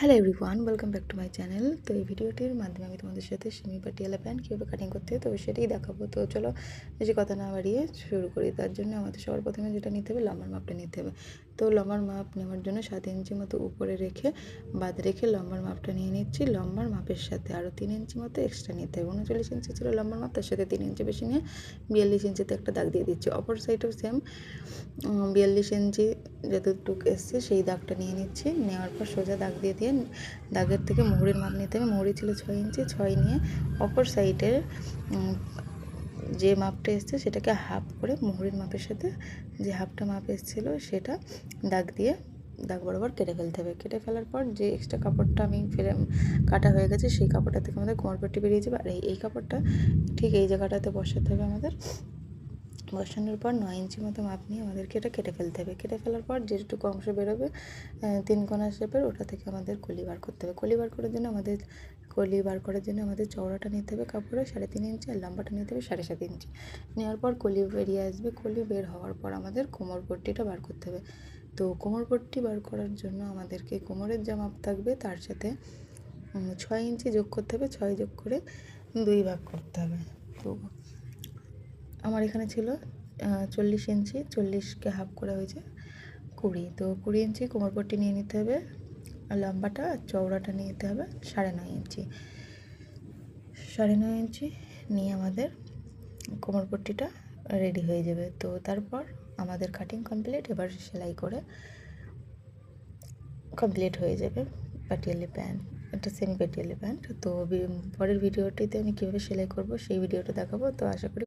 Hello everyone welcome back to my channel তো এই ভিডিওটির মাধ্যমে আমি তোমাদের সাথে সিমি পাটিয়ালা প্যান্ট কীভাবে কাটিং করতে হয়, তো সেটাই দেখাবো। তো চলো বেশি কথা না বাড়িয়ে শুরু করি। তার জন্য আমাদের সবার প্রথমে যেটা নিতে হবে লম্বার মাপটা নিতে হবে। তো লম্বার মাপ নেওয়ার জন্য সাত ইঞ্চি মতো উপরে রেখে বাদ রেখে লম্বার মাপটা নিয়ে নিচ্ছি। লম্বার মাপের সাথে আরও তিন ইঞ্চি মতো এক্সট্রা নিতে হবে। উনচল্লিশ ইঞ্চি ছিল লম্বার মাপ তার সাথে তিন ইঞ্চি বেশি নিয়ে বিয়াল্লিশ ইঞ্চিতে একটা দাগ দিয়ে দিচ্ছি। অপর সাইডেও সেম বিয়াল্লিশ ইঞ্চি যতটুকু এসছে, সেই দাগটা নিয়ে নিচ্ছি। নেওয়ার পর সোজা দাগ দিয়ে দিয়ে দাগের থেকে মুহুরির মাপ নিতে হবে। মুহুরি ছিল ছয় ইঞ্চি, ছয় নিয়ে অপর সাইডের যে মাপটা এসছে সেটাকে হাফ করে মুহুরির মাপের সাথে যে হাফটা মাপ এসেছিল সেটা দাগ দিয়ে দাগ বরাবর কেটে ফেলতে হবে। কেটে ফেলার পর যে এক্সট্রা কাপড়টা আমি ফেলে, কাটা হয়ে গেছে সেই কাপড়টা থেকে আমাদের কোমরপট্টি বেরিয়ে যাবে। আর এই কাপড়টা ঠিক এই জায়গাটাতে বসাতে হবে আমাদের। বসানোর পর নয় ইঞ্চি মতো মাপ নিয়ে আমাদেরকে এটা কেটে ফেলতে হবে। কেটে ফেলার পর যেটুকু অংশ বেরোবে তিন কোনা শেপের ওটা থেকে আমাদের কলি বার করতে হবে। কলি বার করার জন্য আমাদের, কলি বার করার জন্য আমাদের চওড়াটা নিতে হবে কাপড়ে সাড়ে তিন ইঞ্চি আর লম্বাটা নিতে হবে সাড়ে সাত ইঞ্চি। নেওয়ার পর কলি বেরিয়ে আসবে। কলি বের হওয়ার পর আমাদের কোমর পট্টিটা বার করতে হবে। তো কোমর পট্টি বার করার জন্য আমাদেরকে কোমরের যা মাপ থাকবে তার সাথে ছয় ইঞ্চি যোগ করতে হবে। ছয় যোগ করে দুই ভাগ করতে হবে। তো আমার এখানে ছিল চল্লিশ ইঞ্চি, চল্লিশকে হাফ করা হয়েছে, কুড়ি। তো কুড়ি ইঞ্চি কোমরপট্টি নিয়ে নিতে হবে লম্বাটা চওড়াটা নিয়ে নিতে হবে সাড়ে নয় ইঞ্চি। সাড়ে নয় ইঞ্চি নিয়ে আমাদের কোমরপট্টিটা রেডি হয়ে যাবে। তো তারপর আমাদের কাটিং কমপ্লিট এবার সেলাই করে কমপ্লিট হয়ে যাবে পাটিয়ালি প্যান্ট একটা সেমি পাটিয়ালি প্যান্ট তো পরের ভিডিওটিতে আমি কীভাবে সেলাই করব সেই ভিডিওটা দেখাবো। তো আশা করি